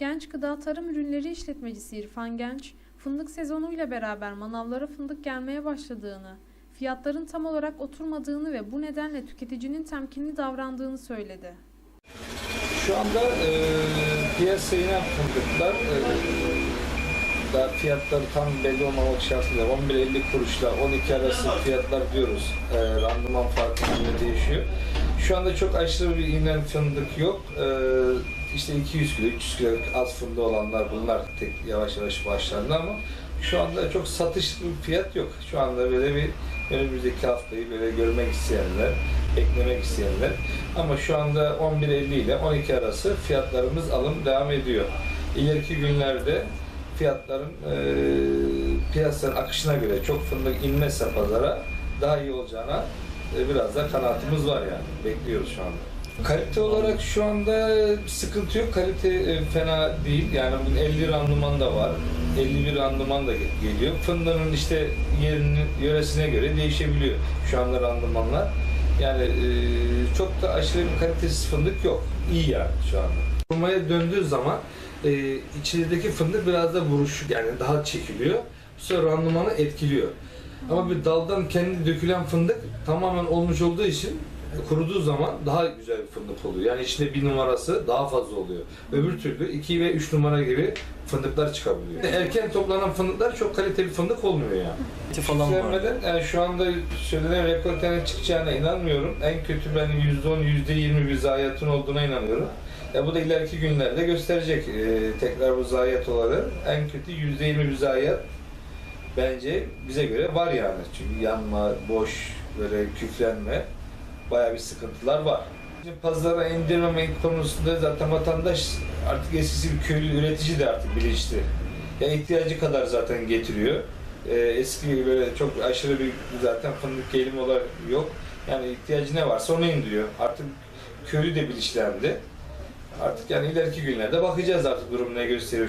Genç Gıda Tarım Ürünleri İşletmecisi İrfan Genç, fındık sezonuyla beraber manavlara fındık gelmeye başladığını, fiyatların tam olarak oturmadığını ve bu nedenle tüketicinin temkinli davrandığını söyledi. Şu anda e, piyasaya inen fındıklar e, da fiyatları tam belli olmamak şartıyla 11.50 kuruşla 12 arası fiyatlar diyoruz. E, randıman farkı değişiyor. Şu anda çok aşırı bir inen fındık yok. E, işte 200 kilo, 300 kilo az fındığı olanlar bunlar tek yavaş yavaş başlandı ama şu anda çok satışlı bir fiyat yok. Şu anda böyle bir önümüzdeki haftayı böyle görmek isteyenler, beklemek isteyenler. Ama şu anda 11.50 ile 12 arası fiyatlarımız alım devam ediyor. İleriki günlerde fiyatların e, piyasanın akışına göre çok fındık inmezse pazara daha iyi olacağına e, biraz da kanaatimiz var yani. Bekliyoruz şu anda. Kalite olarak şu anda sıkıntı yok. Kalite e, fena değil. Yani bugün 50 randıman da var. 51 randıman da ge- geliyor. Fındığın işte yerinin yöresine göre değişebiliyor şu anda randımanlar. Yani e, çok da aşırı bir kalitesiz fındık yok. İyi yani şu anda. Kurmaya döndüğü zaman e, içerideki fındık biraz da buruşuk yani daha çekiliyor. Bu sefer randımanı etkiliyor. Ama bir daldan kendi dökülen fındık tamamen olmuş olduğu için kuruduğu zaman daha güzel bir fındık oluyor. Yani içinde bir numarası daha fazla oluyor. Öbür türlü 2 ve 3 numara gibi fındıklar çıkabiliyor. Erken toplanan fındıklar çok kaliteli fındık olmuyor yani. falan var. Yani şu anda söylenen rekortenin çıkacağına inanmıyorum. En kötü ben %10, %20 bir zayiatın olduğuna inanıyorum. Ya bu da ileriki günlerde gösterecek ee, tekrar bu zayiat olayı. En kötü %20 bir zayiat bence bize göre var yani. Çünkü yanma, boş, böyle küflenme bayağı bir sıkıntılar var. Şimdi pazara indirmeme konusunda zaten vatandaş artık eskisi bir köylü üretici de artık bilinçli. Ya ihtiyacı kadar zaten getiriyor. Ee, eski böyle çok aşırı bir zaten fındık gelim olarak yok. Yani ihtiyacı ne varsa onu indiriyor. Artık köylü de bilinçlendi. Artık yani ileriki günlerde bakacağız artık durum ne gösteriyor.